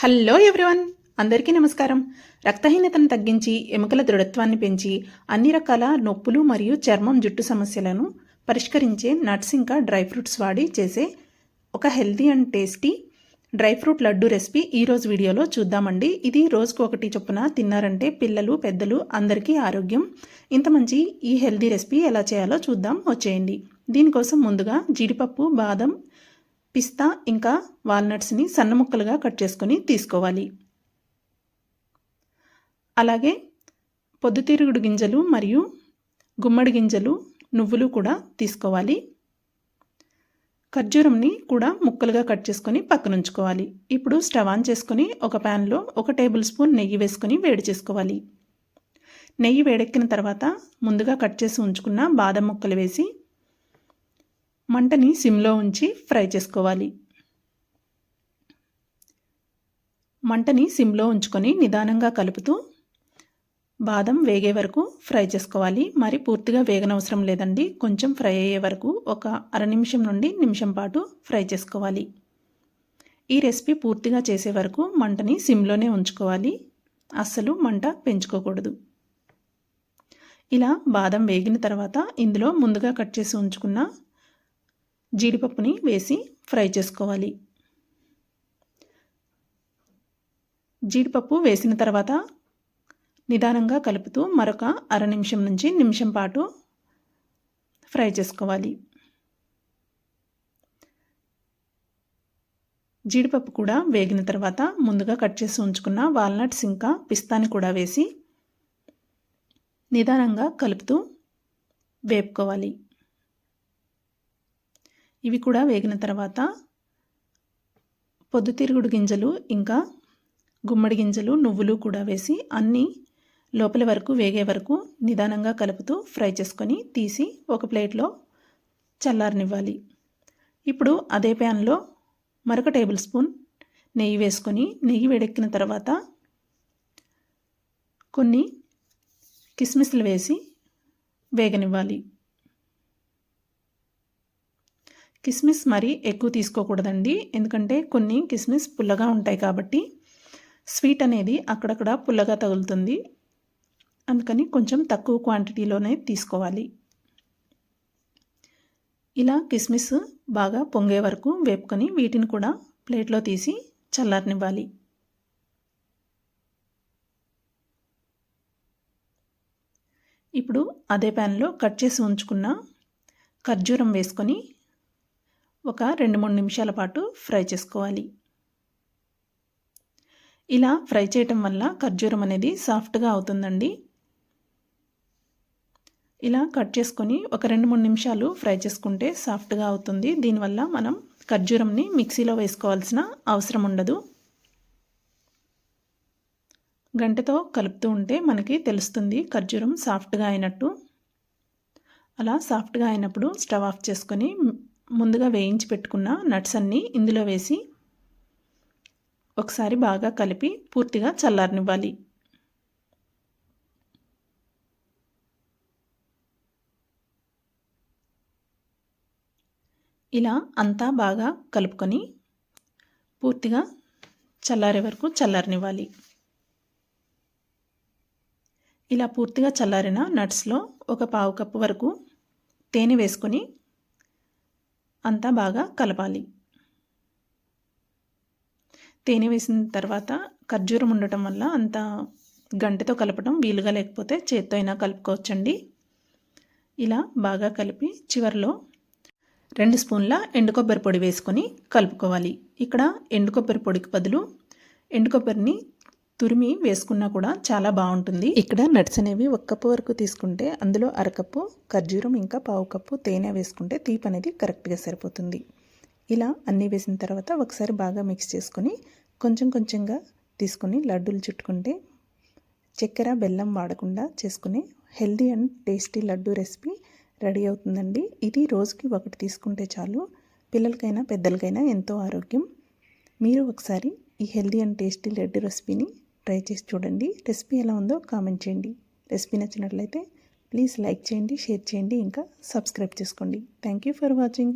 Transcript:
Hello everyone అందరికీ నమస్కారం. రక్తహీనతను తగ్గించి ఎముకల దృఢత్వాన్ని పెంచి అన్ని రకాల నొప్పులు మరియు చర్మం జుట్టు సమస్యలను పరిష్కరించే నట్స్ ఇంకా డ్రై ఫ్రూట్స్ వాడి చేసే ఒక healthy and tasty dry fruit laddu recipe ఈరోజు వీడియోలో చూద్దామండి. ఇది రోజుకు ఒకటి చొప్పున తిన్నారంటే పిల్లలు పెద్దలు అందరికీ ఆరోగ్యం. ఇంత మంచి ఈ హెల్తీ రెసిపీ ఎలా చేయాలో చూద్దాం. వచ్చేయండి. దీనికోసం ముందుగా జీడిపప్పు బాదం పిస్తా ఇంకా వాల్నట్స్ని సన్న ముక్కలుగా కట్ చేసుకొని తీసుకోవాలి. అలాగే పొద్దుతిరుగుడు గింజలు మరియు గుమ్మడి గింజలు నువ్వులు కూడా తీసుకోవాలి. ఖర్జూరంని కూడా ముక్కలుగా కట్ చేసుకొని పక్కనుంచుకోవాలి. ఇప్పుడు స్టవ్ ఆన్ చేసుకొని ఒక ప్యాన్లో ఒక టేబుల్ స్పూన్ నెయ్యి వేసుకొని వేడి చేసుకోవాలి. నెయ్యి వేడెక్కిన తర్వాత ముందుగా కట్ చేసి ఉంచుకున్న బాదం ముక్కలు వేసి మంటని సిమ్లో ఉంచి ఫ్రై చేసుకోవాలి. మంటని సిమ్లో ఉంచుకొని నిదానంగా కలుపుతూ బాదం వేగే వరకు ఫ్రై చేసుకోవాలి. మరి పూర్తిగా వేగనవసరం లేదండి. కొంచెం ఫ్రై అయ్యే వరకు ఒక అర నిమిషం నుండి నిమిషం పాటు ఫ్రై చేసుకోవాలి. ఈ రెసిపీ పూర్తిగా చేసే వరకు మంటని సిమ్లోనే ఉంచుకోవాలి. అస్సలు మంట పెంచుకోకూడదు. ఇలా బాదం వేగిన తర్వాత ఇందులో ముందుగా కట్ చేసి ఉంచుకున్న జీడిపప్పుని వేసి ఫ్రై చేసుకోవాలి. జీడిపప్పు వేసిన తర్వాత నిదానంగా కలుపుతూ మరొక అర నిమిషం నుంచి నిమిషం పాటు ఫ్రై చేసుకోవాలి. జీడిపప్పు కూడా వేగిన తర్వాత ముందుగా కట్ చేసి ఉంచుకున్న వాల్నట్స్ ఇంకా పిస్తాని కూడా వేసి నిదానంగా కలుపుతూ వేపుకోవాలి. ఇవి కూడా వేగిన తర్వాత పొద్దుతిరుగుడు గింజలు ఇంకా గుమ్మడి గింజలు నువ్వులు కూడా వేసి అన్నీ లోపల వరకు వేగే వరకు నిదానంగా కలుపుతూ ఫ్రై చేసుకొని తీసి ఒక ప్లేట్లో చల్లారనివ్వాలి. ఇప్పుడు అదే ప్యాన్లో మరొక టేబుల్ స్పూన్ నెయ్యి వేసుకొని నెయ్యి వేడెక్కిన తర్వాత కొన్ని కిస్మిస్లు వేసి వేగనివ్వాలి. కిస్మిస్ మరీ ఎక్కువ తీసుకోకూడదండి. ఎందుకంటే కొన్ని కిస్మిస్ పుల్లగా ఉంటాయి కాబట్టి స్వీట్ అనేది అక్కడక్కడ పుల్లగా తగులుతుంది. అందుకని కొంచెం తక్కువ క్వాంటిటీలోనే తీసుకోవాలి. ఇలా కిస్మిస్ బాగా పొంగే వరకు వేపుకొని వీటిని కూడా ప్లేట్లో తీసి చల్లారనివ్వాలి. ఇప్పుడు అదే ప్యాన్లో కట్ చేసి ఉంచుకున్న ఖర్జూరం వేసుకొని ఒక రెండు మూడు నిమిషాల పాటు ఫ్రై చేసుకోవాలి. ఇలా ఫ్రై చేయటం వల్ల ఖర్జూరం అనేది సాఫ్ట్గా అవుతుందండి. ఇలా కట్ చేసుకొని ఒక రెండు మూడు నిమిషాలు ఫ్రై చేసుకుంటే సాఫ్ట్గా అవుతుంది. దీనివల్ల మనం ఖర్జూరంని మిక్సీలో వేసుకోవాల్సిన అవసరం ఉండదు. గంటతో కలుపుతూ ఉంటే మనకి తెలుస్తుంది ఖర్జూరం సాఫ్ట్గా అయినట్టు. అలా సాఫ్ట్గా అయినప్పుడు స్టవ్ ఆఫ్ చేసుకొని ముందుగా వేయించి పెట్టుకున్న నట్స్ అన్నీ ఇందులో వేసి ఒకసారి బాగా కలిపి పూర్తిగా చల్లారనివ్వాలి. ఇలా అంతా బాగా కలుపుకొని పూర్తిగా చల్లారే వరకు చల్లారనివ్వాలి. ఇలా పూర్తిగా చల్లారిన నట్స్లో ఒక పావు కప్పు వరకు తేనె వేసుకొని అంతా బాగా కలపాలి. తేనె వేసిన తర్వాత ఖర్జూరం ఉండటం వల్ల అంత గంటతో కలపడం వీలుగా లేకపోతే చేత్తో అయినా కలుపుకోవచ్చండి. ఇలా బాగా కలిపి చివరిలో రెండు స్పూన్ల ఎండు కొబ్బరి పొడి వేసుకొని కలుపుకోవాలి. ఇక్కడ ఎండు కొబ్బరి పొడికి బదులు ఎండు కొబ్బరిని తురిమి వేసుకున్నా కూడా చాలా బాగుంటుంది. ఇక్కడ నట్స్ అనేవి ఒక కప్పు వరకు తీసుకుంటే అందులో అరకప్పు ఖర్జూరం ఇంకా పావు కప్పు తేనె వేసుకుంటే తీపి అనేది కరెక్ట్గా సరిపోతుంది. ఇలా అన్నీ వేసిన తర్వాత ఒకసారి బాగా మిక్స్ చేసుకొని కొంచెం కొంచెంగా తీసుకొని లడ్డూలు చుట్టుకుంటే చక్కెర బెల్లం వాడకుండా చేసుకునే healthy and tasty laddu recipe ready అవుతుందండి. ఇది రోజుకి ఒకటి తీసుకుంటే చాలు. పిల్లలకైనా పెద్దలకైనా ఎంతో ఆరోగ్యం. మీరు ఒకసారి ఈ హెల్దీ అండ్ టేస్టీ లడ్డు రెసిపీని ట్రై చేసి చూడండి. రెసిపీ ఎలా ఉందో కామెంట్ చేయండి. రెసిపీ నచ్చినట్లయితే ప్లీజ్ లైక్ చేయండి షేర్ చేయండి ఇంకా సబ్స్క్రైబ్ చేసుకోండి. Thank you for watching.